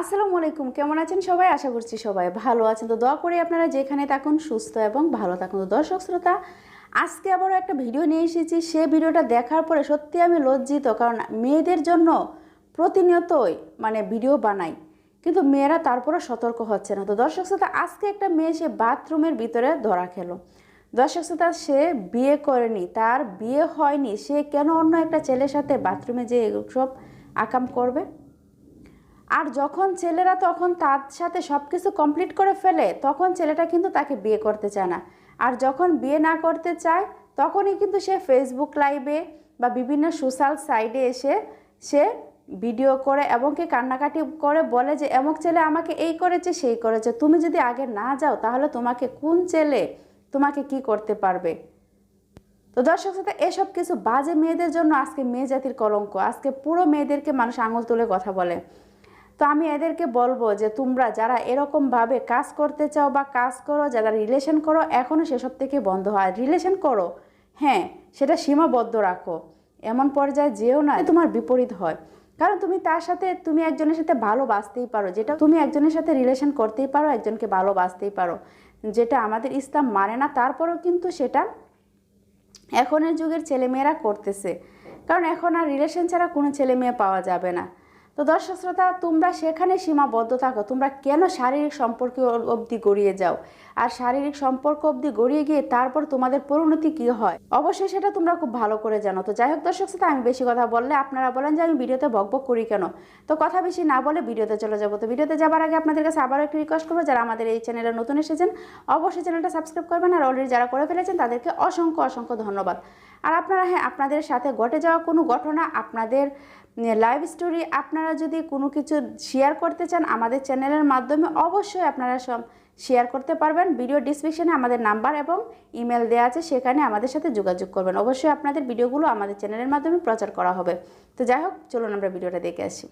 আসসালামু আলাইকুম, কেমন আছেন সবাই? আশা করছি সবাই ভালো আছেন। তো দোয়া করি আপনারা যেখানে থাকুন সুস্থ এবং ভালো থাকুন। তো দর্শক শ্রোতা, আজকে আবারও একটা ভিডিও নিয়ে এসেছি। সে ভিডিওটা দেখার পরে সত্যি আমি লজ্জিত, কারণ মেয়েদের জন্য প্রতিনিয়তই মানে ভিডিও বানাই, কিন্তু মেয়েরা তারপরও সতর্ক হচ্ছে না। তো দর্শক শ্রোতা, আজকে একটা মেয়ে সে বাথরুমের ভিতরে ধরা খেলো। দর্শক শ্রোতা, সে বিয়ে করেনি, তার বিয়ে হয়নি। সে কেন অন্য একটা ছেলের সাথে বাথরুমে যে সব আকাম করবে? আর যখন ছেলেরা তখন তার সাথে সব কিছু কমপ্লিট করে ফেলে, তখন ছেলেটা কিন্তু তাকে বিয়ে করতে চায় না। আর যখন বিয়ে না করতে চায়, তখনই কিন্তু সে ফেসবুক লাইভে বা বিভিন্ন সোশ্যাল সাইডে এসে সে ভিডিও করে এবং কি কান্নাকাটি করে বলে যে, এমক ছেলে আমাকে এই করেছে, সেই করেছে। তুমি যদি আগে না যাও, তাহলে তোমাকে কোন ছেলে তোমাকে কি করতে পারবে? তো দর্শক সাথে এসব কিছু বাজে মেয়েদের জন্য আজকে মেয়ে জাতির কলঙ্ক। আজকে পুরো মেয়েদেরকে মানুষ আঙুল তুলে কথা বলে। তো আমি এদেরকে বলব যে তোমরা যারা এরকমভাবে কাজ করতে চাও বা কাজ করো, যারা রিলেশন করো এখনও সেসব থেকে বন্ধ হয়। রিলেশন করো হ্যাঁ সেটা সীমাবদ্ধ রাখো। এমন পর্যায়ে যেও না তোমার বিপরীত হয়। কারণ তুমি তার সাথে, তুমি একজনের সাথে ভালোবাসতেই পারো। যেটা তুমি একজনের সাথে রিলেশন করতেই পারো, একজনকে ভালোবাসতেই পারো। যেটা আমাদের ইসলাম মানে না, তারপরেও কিন্তু সেটা এখনের যুগের ছেলেমেয়েরা করতেছে। কারণ এখন আর রিলেশন ছাড়া কোনো ছেলে মেয়ে পাওয়া যাবে না। তো দর্শক শ্রোতা, তোমরা সেখানে সীমাবদ্ধ থাকো। তোমরা কেন শারীরিক সম্পর্ক অবধি গড়িয়ে যাও? আর শারীরিক সম্পর্ক অবধি গড়িয়ে গিয়ে তারপর তোমাদের পরিণতি কি হয়? অবশ্যই সেটা তোমরা খুব ভালো করে জানো। তো যাই হোক দর্শক শ্রোতা, আমি বেশি কথা বললে আপনারা বলেন যে আমি ভিডিওতে বকবক করি কেন? তো কথা বেশি না বলে ভিডিওতে চলে যাব। তো ভিডিওতে যাবার আগে আপনাদের কাছে আবারও একটি রিকোয়েস্ট করব, যারা আমাদের এই চ্যানেলে নতুন এসেছেন, অবশ্যই চ্যানেলটা সাবস্ক্রাইব করবেন আর অলরেডি যারা করে ফেলেছেন, তাদেরকে অসংখ্য অসংখ্য ধন্যবাদ। আর আপনারা হ্যাঁ আপনাদের সাথে ঘটে যাওয়া কোনো ঘটনা আপনাদের লাইভ স্টোরি আপনারা যদি কোনো কিছু শেয়ার করতে চান আমাদের চ্যানেলের মাধ্যমে অবশ্যই আপনারা সব শেয়ার করতে পারবেন। ভিডিও ডিসক্রিপশানে আমাদের নাম্বার এবং ইমেল দেওয়া আছে, সেখানে আমাদের সাথে যোগাযোগ করবেন। অবশ্যই আপনাদের ভিডিওগুলো আমাদের চ্যানেলের মাধ্যমে প্রচার করা হবে। তো যাই হোক, চলুন আমরা ভিডিওটা দেখে আসি।